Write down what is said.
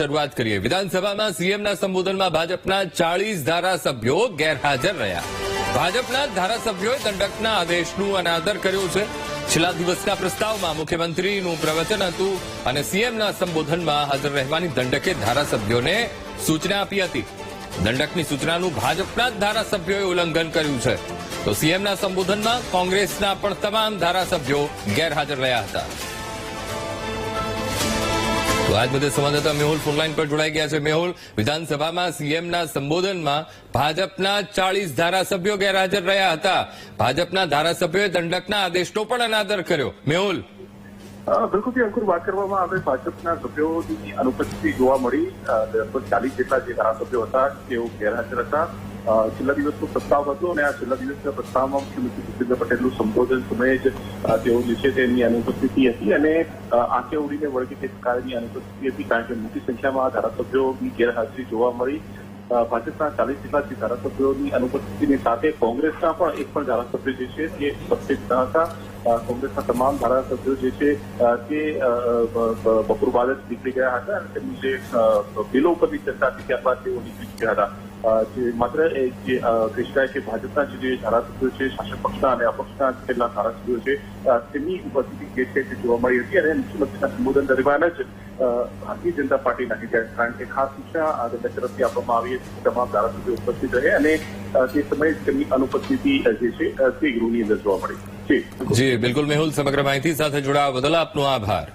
શરૂઆત કરીએ. વિધાનસભામાં સીએમના સંબોધનમાં ભાજપના ચાળીસ ધારાસભ્યો ગેરહાજર રહ્યા. ભાજપના ધારાસભ્યોએ દંડકના આદેશનું અનાદર કર્યો છે. છેલ્લા દિવસના પ્રસ્તાવમાં મુખ્યમંત્રીનું પ્રવચન હતું અને સીએમના સંબોધનમાં હાજર રહેવાની દંડકે ધારાસભ્યોને સૂચના આપી હતી. દંડકની સૂચનાનું ભાજપના જ ધારાસભ્યોએ ઉલ્લંઘન કર્યું છે. તો સીએમના સંબોધનમાં કોંગ્રેસના પણ તમામ ધારાસભ્યો ગેરહાજર રહ્યા હતા. તો આજ બધે સંવાદદાતા મેહુલ ફોનલાઈન પર જોડાઈ ગયા છે. મેહુલ, વિધાનસભામાં સીએમના સંબોધનમાં ભાજપના ચાળીસ ધારાસભ્યો ગેરહાજર રહ્યા હતા. ભાજપના ધારાસભ્યોએ દંડકના આદેશનો પણ અનાદર કર્યો. મેહુલ બિલકુલથી અંકુર વાત કરવામાં આવે, ભાજપના સભ્યોની અનુપસ્થિતિ જોવા મળી. લગભગ ચાલીસ જેટલા જે ધારાસભ્યો હતા, તેઓ ગેરહાજર હતા. છેલ્લા દિવસનો પ્રસ્તાવ હતો અને આ છેલ્લા દિવસના પ્રસ્તાવમાં મુખ્યમંત્રી ભૂપેન્દ્ર પટેલનું સંબોધન સમયે જ તેઓ જે છે અનુપસ્થિતિ હતી અને આંખે ઉડીને વળગી તે પ્રકારની અનુપસ્થિતિ હતી કારણ કે મોટી સંખ્યામાં ધારાસભ્યોની ગેરહાજરી જોવા મળી. ભાજપના ચાલીસ જેટલા જે ધારાસભ્યોની અનુપસ્થિતિની સાથે કોંગ્રેસના પણ એક પણ ધારાસભ્ય જે છે તે ઉપસ્થિત ન હતા. કોંગ્રેસના તમામ ધારાસભ્યો જે છે તે બપોર બાદ જ નીકળી ગયા હતા અને તેમની જે બિલો ઉપરની ચર્ચા હતી, ત્યારબાદ તેઓ નીકળી ગયા હતા. માત્ર કૃષ્ણાએ ભાજપના જે ધારાસભ્યો છે, શાસક પક્ષના અને અપક્ષના કેટલા ધારાસભ્યો છે તેમની ઉપસ્થિતિ જે છે તે જોવા મળી હતી અને મુખ્યમંત્રીના સંબોધન દરમિયાન જ ભારતીય જનતા પાર્ટીના હિતાય કારણ કે ખાસ સૂચના તેમના તરફથી આપવામાં આવી હતી તમામ ધારાસભ્યો ઉપસ્થિત રહે અને તે સમયે તેમની અનુપસ્થિતિ જે છે તે ગૃહની અંદર જોવા મળી. જી. બિલકુલ મેહુલ, સમગ્ર માહિતી સાથે જોડાવા બદલ આપનો આભાર.